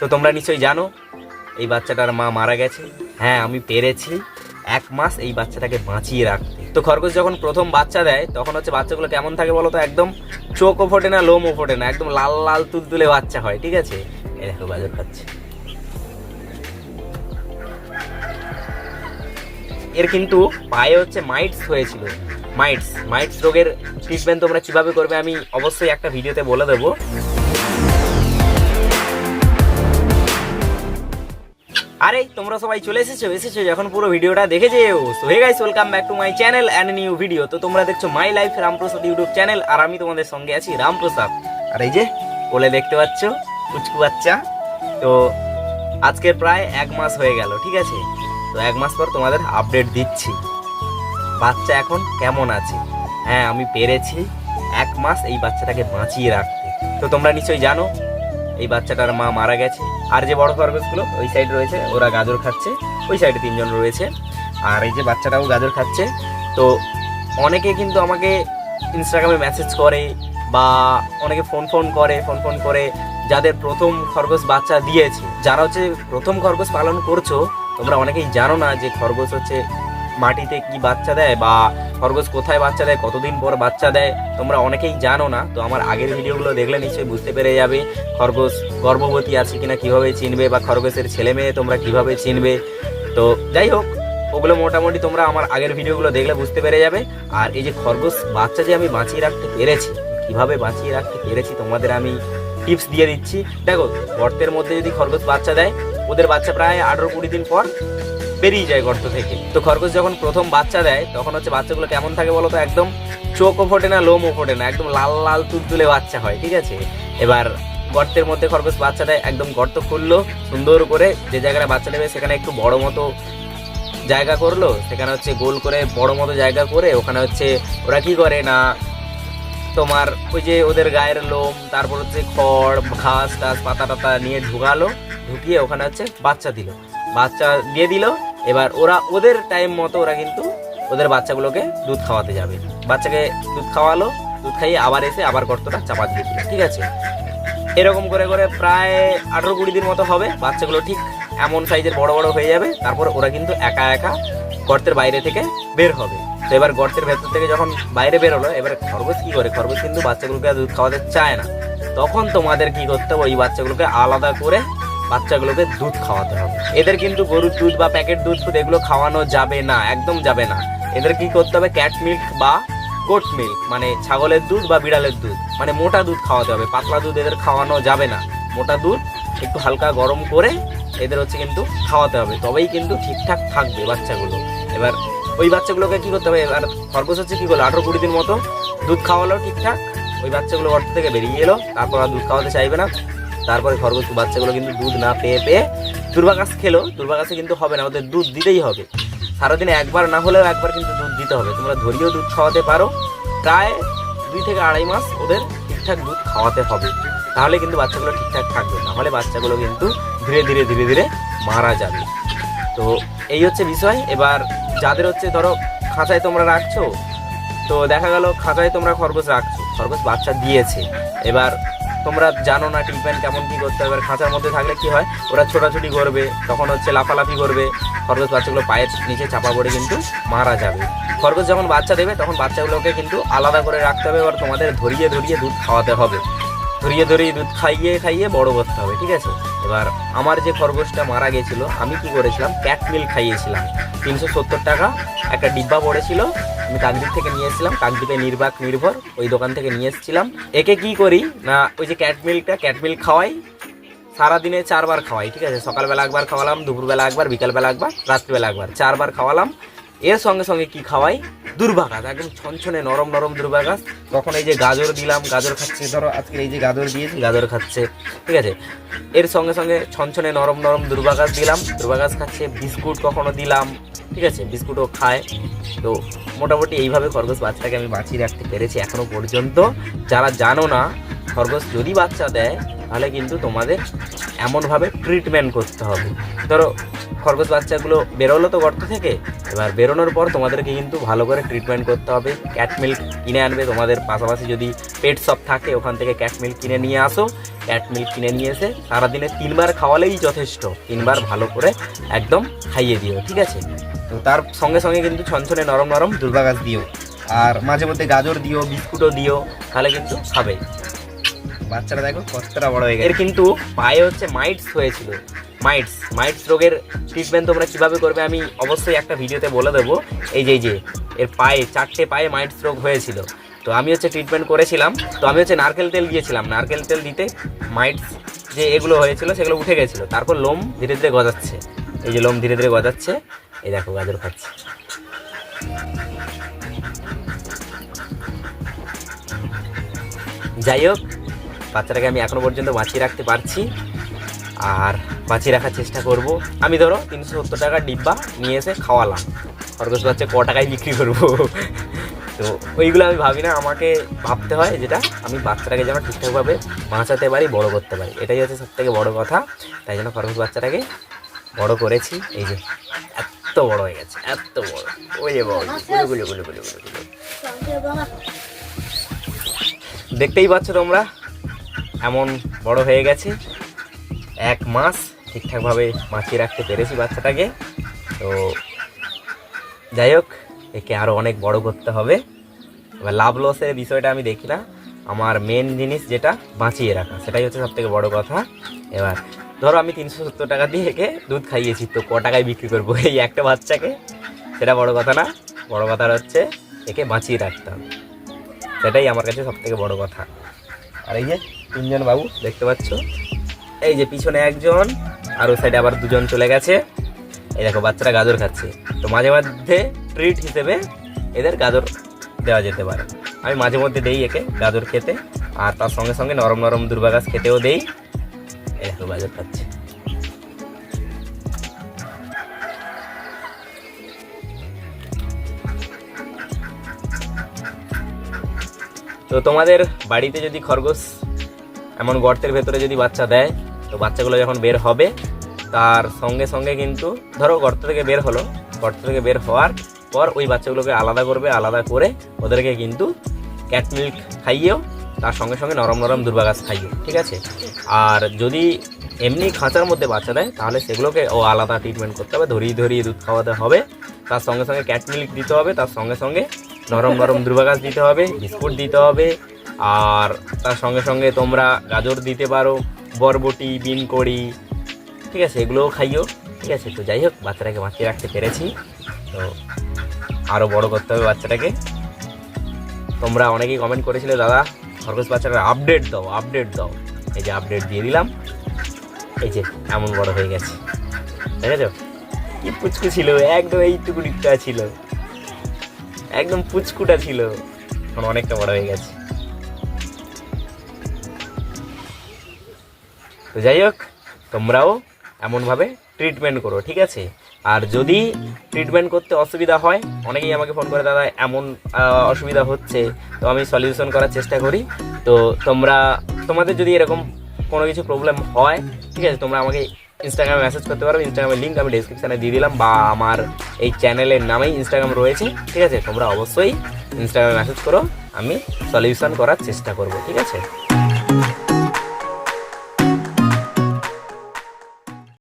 তো তোমরা নিশ্চয়ই জানো, এই বাচ্চাটার মা মারা গেছে। হ্যাঁ আমি পেরেছি এক মাস এই বাচ্চাটাকে বাঁচিয়ে রাখতে। তো খরগোশ যখন প্রথম বাচ্চা দেয়, তখন হচ্ছে বাচ্চাগুলো কেমন থাকে বলো তো? একদম চোখও ফোটে না, লোমও ফোটে না, একদম লাল লাল, তুলতুলে বাচ্চা হয়, ঠিক আছে? দেখো গাজর খাচ্ছে। এর কিন্তু পায়ে হচ্ছে মাইটস হয়েছিল। মাইটস মাইটস রোগের ট্রিটমেন্ট তোমরা কীভাবে করবে আমি অবশ্যই একটা ভিডিওতে বলে দেবো। তোমরা সবাই চলে এসেছ এসেছ যখন পুরো ভিডিওটা দেখে যেও। So hey guys welcome back to my channel and new video তো তোমরা দেখছ my life Ramprasad YouTube channel আর আমি তোমাদের সঙ্গে আছি রামপ্রসাদ। আর এই যে, কোলে দেখতে পাচ্ছ, কুচকু বাচ্চা। তো আজকে প্রায় এক মাস হয়ে গেল, ঠিক আছে? তো এক মাস পর তোমাদের আপডেট দিচ্ছি। বাচ্চা এখন কেমন আছে? হ্যাঁ আমি পেরেছি এক মাস এই বাচ্চাটাকে বাঁচিয়ে রাখতে। তো তোমরা নিশ্চয়ই জানো এই বাচ্চাটার মা মারা গেছে। আর যে বড় খরগোশগুলো ওই সাইড রয়েছে, ওরা গাজর খাচ্ছে। ওই সাইডে তিনজন রয়েছে। আর এই যে বাচ্চাটাও গাজর খাচ্ছে। তো অনেকে কিন্তু আমাকে ইনস্টাগ্রামে মেসেজ করে বা অনেকে ফোন ফোন করে ফোন ফোন করে, যাদের প্রথম খরগোশ বাচ্চা দিয়েছে। যারা হচ্ছে প্রথম খরগোশ পালন করছ, তোমরা অনেকেই জানো না যে খরগোশ হচ্ছে মাটিতে কি বাচ্চা দেয় বা খরগোশ কোথায় বাচ্চা দেয়, কতদিন পর বাচ্চা দেয়, তোমরা অনেকেই জানো না। তো আমার আগের ভিডিওগুলো দেখলে নিশ্চয়ই বুঝতে পেরে যাবে খরগোশ গর্ভবতী আছে কিনা, কীভাবে চিনবে বা খরগোশের ছেলে মেয়ে তোমরা কীভাবে চিনবে। তো যাই হোক, ওগুলো মোটামুটি তোমরা আমার আগের ভিডিওগুলো দেখলে বুঝতে পেরে যাবে। আর এই যে খরগোশ বাচ্চা যে আমি বাঁচিয়ে রাখতে পেরেছি, কীভাবে বাঁচিয়ে রাখতে পেরেছি তোমাদের আমি টিপস দিয়ে দিচ্ছি। দেখো, গর্তের মধ্যে যদি খরগোশ বাচ্চা দেয়, ওদের বাচ্চা প্রায় আঠেরো কুড়ি দিন পর বেরিয়ে যায় গর্ত থেকে। তো খরগোশ যখন প্রথম বাচ্চা দেয়, তখন হচ্ছে বাচ্চাগুলো কেমন থাকে বলো তো? একদম চোখও ফোটে না, লোমও ফোটে না, একদম লাল লাল তুলতুলে বাচ্চা হয়, ঠিক আছে? এবার গর্তের মধ্যে খরগোশ বাচ্চা দেয়, একদম গর্ত খুললো, সুন্দর করে যে জায়গায় বাচ্চা নেবে সেখানে একটু বড় মতো জায়গা করল, সেখানে হচ্ছে গোল করে বড় মতো জায়গা করে ওখানে হচ্ছে ওরা কি করে না, তোমার ওই যে ওদের গায়ের লোম, তারপর হচ্ছে খড়, ঘাস টাস, পাতা টাতা নিয়ে ঢুকালো, ঢুকিয়ে ওখানে হচ্ছে বাচ্চা দিল। বাচ্চা দিয়ে দিল এবার ওরা ওদের টাইম মতো ওরা কিন্তু ওদের বাচ্চাগুলোকে দুধ খাওয়াতে যাবে। বাচ্চাকে দুধ খাওয়ালো, দুধ খাইয়ে আবার এসে আবার গর্তটা চাপা দিয়ে দিল, ঠিক আছে? এরকম করে করে প্রায় আঠেরো কুড়ি দিন মতো হবে, বাচ্চাগুলো ঠিক এমন সাইজের বড় বড় হয়ে যাবে, তারপর ওরা কিন্তু একা একা গর্তের বাইরে থেকে বের হবে। তো এবার গর্তের ভেতর থেকে যখন বাইরে বের হলো এবার খরগোশ কী করে? খরগোশ কিন্তু বাচ্চাগুলোকে দুধ খাওয়াতে চায় না। তখন তোমাদের কি করতে হবে? ওই বাচ্চাগুলোকে আলাদা করে বাচ্চাগুলোকে দুধ খাওয়াতে হবে। এদের কিন্তু গরুর দুধ বা প্যাকেট দুধ ফুড এগুলো খাওয়ানো যাবে না, একদম যাবে না। এদের কি করতে হবে? ক্যাট মিল্ক বা গোট মিল্ক মানে ছাগলের দুধ বা বিড়ালের দুধ মানে মোটা দুধ খাওয়াতে হবে। পাতলা দুধ এদের খাওয়ানো যাবে না। মোটা দুধ একটু হালকা গরম করে এদের হচ্ছে কিন্তু খাওয়াতে হবে। তবেই কিন্তু ঠিকঠাক থাকবে বাচ্চাগুলো। এবার ওই বাচ্চাগুলোকে কি করতে হবে? এবার খরগোশ হচ্ছে কী করল? আঠারো কুড়ি দিন মতো দুধ খাওয়ালো ঠিকঠাক। ওই বাচ্চাগুলো গর্ত থেকে বেরিয়ে এলো, তারপর আর দুধ খাওয়াতে চাইবে না। তারপরে খরগোশ বাচ্চাগুলো কিন্তু দুধ না পেয়ে পেয়ে দুর্বাঘাস খেলো। দুর্বাঘাসে কিন্তু হবে না, ওদের দুধ দিতেই হবে। সারাদিনে একবার না হলেও একবার কিন্তু দুধ দিতে হবে। তোমরা ধরিয়েও দুধ খাওয়াতে পারো। প্রায় দুই থেকে আড়াই মাস ওদের ঠিকঠাক দুধ খাওয়াতে হবে। তাহলে কিন্তু বাচ্চাগুলো ঠিকঠাক থাকবে। নাহলে বাচ্চাগুলো কিন্তু ধীরে ধীরে ধীরে ধীরে মারা যাবে। তো এই হচ্ছে বিষয়। এবার যাদের হচ্ছে ধরো খাঁচায় তোমরা রাখছো, তো দেখা গেল খাঁচায় তোমরা খরগোশ রাখছো। খরগোশ বাচ্চা দিয়েছে। এবার তোমরা জানো না ট্রিটমেন্ট কেমন কী করতে হবে খাঁচার মধ্যে থাকলে কি হয়, ওরা ছোটাছুটি করবে, তখন হচ্ছে লাফালাফি করবে। খরগোশ বাচ্চাগুলো পায়ের নিচে চাপা পড়ে কিন্তু মারা যাবে। খরগোশ যখন বাচ্চা দেবে, তখন বাচ্চাগুলোকে কিন্তু আলাদা করে রাখতে হবে, এবার তোমাদের ধরিয়ে ধরিয়ে দুধ খাওয়াতে হবে। ধরিয়ে ধরিয়ে দুধ খাইয়ে খাইয়ে বড় করতে হবে, ঠিক আছে? এবার আমার যে খরগোশটা মারা গেছিল, আমি কি করেছিলাম? ক্যাট মিল খাইয়েছিলাম। তিনশো সত্তর টাকা একটা ডিব্বা পড়েছিল আমি কাকদ্বীপ থেকে নিয়ে এসেছিলাম। কাকদ্বীপে নির্বাক, নির্ভর, ওই দোকান থেকে নিয়ে এসেছিলাম। একে কি করি? না, ওই যে ক্যাট মিল্কটা ক্যাট মিল্ক খাওয়াই। সারাদিনে চারবার খাওয়াই, ঠিক আছে? সকালবেলা একবার খাওয়ালাম, দুপুরবেলা একবার, বিকালবেলা একবার, রাত্রিবেলা একবার, চারবার খাওয়ালাম। এর সঙ্গে সঙ্গে কি খাওয়াই? দুর্বাঘাস একদম ছনছনে নরম নরম দুর্বাঘাস তখন এই যে গাজর দিলাম, গাজর খাচ্ছে, ধরো আজকে এই যে গাজর দিয়েছি, গাজর খাচ্ছে, ঠিক আছে? এর সঙ্গে সঙ্গে ছনছনে নরম নরম দুর্বাঘাস দিলাম দুর্বাঘাস খাচ্ছে, বিস্কুট কখনো দিলাম, ঠিক আছে? বিস্কুটও খায়, তো মোটামুটি এইভাবে খরগোশ বাচ্চাটাকে আমি বাঁচিয়ে রাখতে পেরেছি এখনও পর্যন্ত। যারা জানো না, খরগোশ যদি বাচ্চা দেয়, তাহলে কিন্তু তোমাদের এমনভাবে ট্রিটমেন্ট করতে হবে। ধরো, খরগোশ বাচ্চাগুলো বেরোলো তো গর্ত থেকে, এবার বেরোনোর পর তোমাদেরকে কিন্তু ভালো করে ট্রিটমেন্ট করতে হবে। ক্যাট মিল্ক কিনে আনবে তোমাদের পাশাপাশি যদি পেট সব থাকে, ওখান থেকে ক্যাট মিল্ক কিনে নিয়ে আসো। ক্যাট মিল্ক কিনে নিয়ে এসে সারাদিনে তিনবার খাওয়ালেই যথেষ্ট। তিনবার ভালো করে একদম খাইয়ে দিও, ঠিক আছে? তো তার সঙ্গে সঙ্গে কিন্তু ছনছনে নরম নরম দুর্বা গাছ দিও। আর মাঝে মধ্যে গাজর দিও, বিস্কুটও দিও, তাহলে কিন্তু খাবে। বাচ্চারা দেখো কতটা বড় হয়ে গেছে। এর কিন্তু পায়ে হচ্ছে মাইটস হয়েছিল। মাইটস মাইটস রোগের ট্রিটমেন্ট তোমরা কীভাবে করবে আমি অবশ্যই একটা ভিডিওতে বলে দেবো। এই যে যে, এর পায়ে, চারটে পায়ে মাইটস রোগ হয়েছিল। তো আমি হচ্ছে ট্রিটমেন্ট করেছিলাম। তো আমি হচ্ছে নারকেল তেল দিয়েছিলাম। নারকেল তেল দিতে মাইটস যে এগুলো হয়েছিল সেগুলো উঠে গেছিল। তারপর লোম ধীরে ধীরে গজাচ্ছে। এই যে লোম ধীরে ধীরে গজাচ্ছে। এই দেখো, গাজর খাচ্ছে। যাই হোক, বাচ্চাটাকে আমি এখনও পর্যন্ত বাঁচিয়ে রাখতে পারছি। আর বাঁচিয়ে রাখার চেষ্টা করব। আমি ধরো তিনশো সত্তর টাকার ডিব্বা নিয়ে এসে খাওয়ালাম। খরগোশ বাচ্চা ক টাকায় বিক্রি করব? তো ওইগুলো আমি ভাবি না, আমাকে ভাবতে হয় যেটা আমি বাচ্চাটাকে যেন ঠিকঠাকভাবে বাঁচাতে পারি, বড় করতে পারি। এটাই হচ্ছে সব থেকে বড়ো কথা। তাই জন্য খরগোশ বাচ্চাটাকে বড় করেছি। এই যে এত বড় হয়ে গেছে এত বড়। ওই যে বড়গুলো গুলো গুলো গুলো গুলো গুলো। দেখতেই পাচ্ছ তোমরা এমন বড় হয়ে গেছে। এক মাস ঠিকঠাকভাবে বাঁচিয়ে রাখতে পেরেছি বাচ্চাটাকে। তো যাই হোক একে আরও অনেক বড় করতে হবে। এবার লাভ লসের বিষয়টা আমি দেখি না। আমার মেন জিনিস যেটা বাঁচিয়ে রাখা সেটাই হচ্ছে সবথেকে বড় কথা। এবার ধরো আমি তিনশো সত্তর টাকা দিয়ে একে দুধ খাইয়েছি, তো ক টাকায় বিক্রি করব? এই একটা বাচ্চাকে। সেটা বড় কথা না। বড় কথা হচ্ছে, একে বাঁচিয়ে রাখতে হবে। সেটাই আমার কাছে সব থেকে বড় কথা। আর এই যে তিনজন বাবু, দেখতে পাচ্ছ? এই যে পিছনে একজন, আর ওই সাইডে আবার দুজন চলে গেছে। এই দেখো, বাচ্চারা গাজর খাচ্ছে। তো মাঝে মধ্যে ট্রিট হিসেবে এদের গাজর দেওয়া যেতে পারে। আমি মাঝে মধ্যে দেই একে গাজর খেতে, আর তার সঙ্গে সঙ্গে নরম নরম দুর্বা গাছ খেতেও দেই। এই দেখো গাজর খাচ্ছে তো তোমাদের বাড়িতে যদি খরগোশ এমন গর্তের ভেতরে যদি বাচ্চা দেয়, তো বাচ্চাগুলো যখন বের হবে, তার সঙ্গে সঙ্গে কিন্তু ধরো গর্ত থেকে বের হলো, গর্ত থেকে বের হওয়ার পর ওই বাচ্চাগুলোকে আলাদা করবে, আলাদা করে ওদেরকে কিন্তু ক্যাট মিল্ক খাইয়েও তার সঙ্গে সঙ্গে নরম নরম দুর্বা গাছ খাইও ঠিক আছে? আর যদি এমনি খাঁচার মধ্যে বাচ্চা দেয়, তাহলে সেগুলোকে ও আলাদা ট্রিটমেন্ট করতে হবে, ধরিয়ে ধরিয়ে দুধ খাওয়াতে হবে। তার সঙ্গে সঙ্গে ক্যাট মিল্ক দিতে হবে, তার সঙ্গে সঙ্গে নরম নরম দুর্বা গাছ দিতে হবে, বিস্কুট দিতে হবে। আর তার সঙ্গে সঙ্গে তোমরা গাজর দিতে পারো, বরবটি বিন কড়ি ঠিক আছে? এগুলোও খাইও, ঠিক আছে? তো যাই হোক, বাচ্চাটাকে বাঁচিয়ে রাখতে পেরেছি। তো আরও বড় করতে হবে বাচ্চাটাকে। তোমরা অনেকেই কমেন্ট করেছিলে, দাদা খরগোশ বাচ্চাটার আপডেট দাও আপডেট দাও। এই যে আপডেট দিয়ে দিলাম। এই যে এমন বড় হয়ে গেছে। দেখেছ? কি পুচকু ছিল, একদম এইটুকু ডিপটা ছিল। একদম পুচকুটা ছিল। এখন অনেকটা বড় হয়ে গেছে। তো যাই হোক, তোমরাও এমনভাবে ট্রিটমেন্ট করো, ঠিক আছে? আর যদি ট্রিটমেন্ট করতে অসুবিধা হয়, অনেকেই আমাকে ফোন করে, দাদা, এমন অসুবিধা হচ্ছে, তো আমি সলিউশন করার চেষ্টা করি। তো তোমরা, তোমাদের যদি এরকম কোনো কিছু প্রবলেম হয়, ঠিক আছে, তোমরা আমাকে ইনস্টাগ্রামে মেসেজ করতে পারো ইনস্টাগ্রামের লিঙ্ক আমি ডিসক্রিপশানে দিয়ে দিলাম বা আমার এই চ্যানেলের নামেই ইনস্টাগ্রাম রয়েছে, ঠিক আছে? তোমরা অবশ্যই ইনস্টাগ্রামে মেসেজ করো, আমি সলিউশন করার চেষ্টা করব, ঠিক আছে?